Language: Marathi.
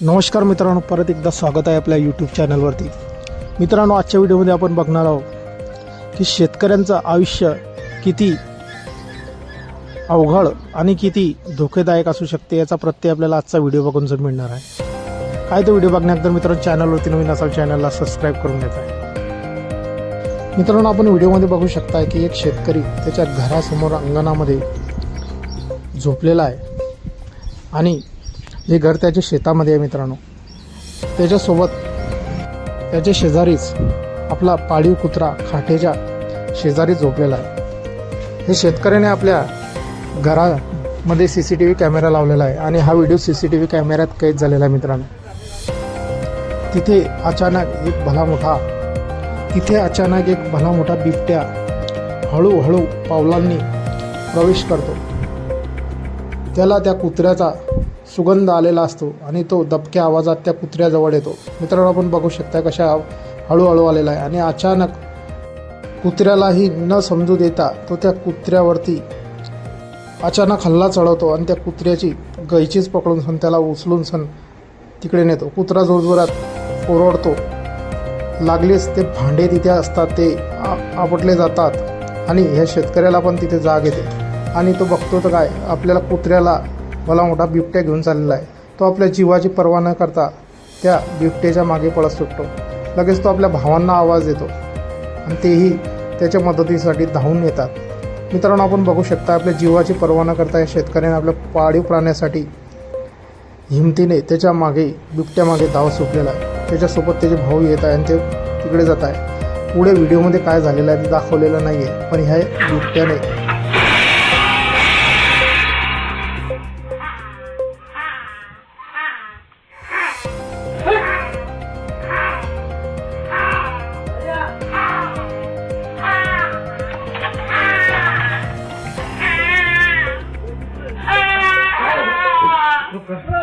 नमस्कार मित्रांनो परत एकदा स्वागत आहे आपल्या यूट्यूब चॅनलवरती मित्रांनो आजच्या व्हिडिओमध्ये आपण बघणार आहोत की शेतकऱ्यांचं आयुष्य किती अवघड आणि किती धोकेदायक असू शकते याचा प्रत्यय आपल्याला आजचा व्हिडिओ बघून जर मिळणार आहे. काय तो व्हिडिओ बघण्यानंतर मित्रांनो चॅनलवरती नवीन असाल चॅनलला सबस्क्राईब करून घ्यायचा आहे. मित्रांनो आपण व्हिडिओमध्ये बघू शकता की एक शेतकरी त्याच्या घरासमोर अंगणामध्ये झोपलेला आहे आणि हे घर त्याच्या शेतामध्ये आहे मित्रांनो. त्याच्यासोबत त्याच्या शेजारीच आपला पाळीव कुत्रा खाटेच्या शेजारी झोपलेला आहे. हे शेतकऱ्याने आपल्या घरामध्ये C C T V camera लावलेला आहे आणि हा video C C T V कॅमेऱ्यात कैद झालेला आहे मित्रांनो. तिथे अचानक एक भला मोठा तिथे अचानक एक भला मोठा बिबट्या हळूहळू पावलांनी प्रवेश करतो. त्याला त्या कुत्र्याचा सुगंध आलेला असतो आणि तो दबक्या आवाजात त्या कुत्र्याजवळ येतो. मित्रांनो आपण बघू शकता कशा हळूहळू आलेला आहे आणि अचानक कुत्र्यालाही न समजू देता तो त्या कुत्र्यावरती अचानक हल्ला चढवतो आणि त्या कुत्र्याची गैचीच पकडून सण त्याला उचलून सण तिकडे नेतो. कुत्रा जोरजोरात ओरडतो. लागलेच ते भांडे तिथे असतात ते आपटले जातात आणि ह्या शेतकऱ्याला पण तिथे जाग येते. आणि तो बघतो तर काय आपल्याला कुत्र्याला भला मोठा बिबट्या घेऊन चाललेला आहे. तो आपल्या जीवाची पर्वा न करता त्या बिबट्याच्या मागे पळत सुटतो. लगेच तो आपल्या भावांना आवाज देतो आणि तेही त्याच्या मदतीसाठी धावून येतात. मित्रांनो आपण बघू शकता आपल्या जीवाची पर्वा न करता या शेतकऱ्याने आपल्या पाळीव प्राण्यासाठी हिमतीने त्याच्यामागे बिबट्या मागे धाव सुटलेला आहे. त्याच्यासोबत त्याचे भाऊ येत आहे आणि ते तिकडे जात आहे. पुढे व्हिडिओमध्ये काय झालेलं आहे ते दाखवलेलं नाही आहे पण ह्या बिबट्याने Oprah.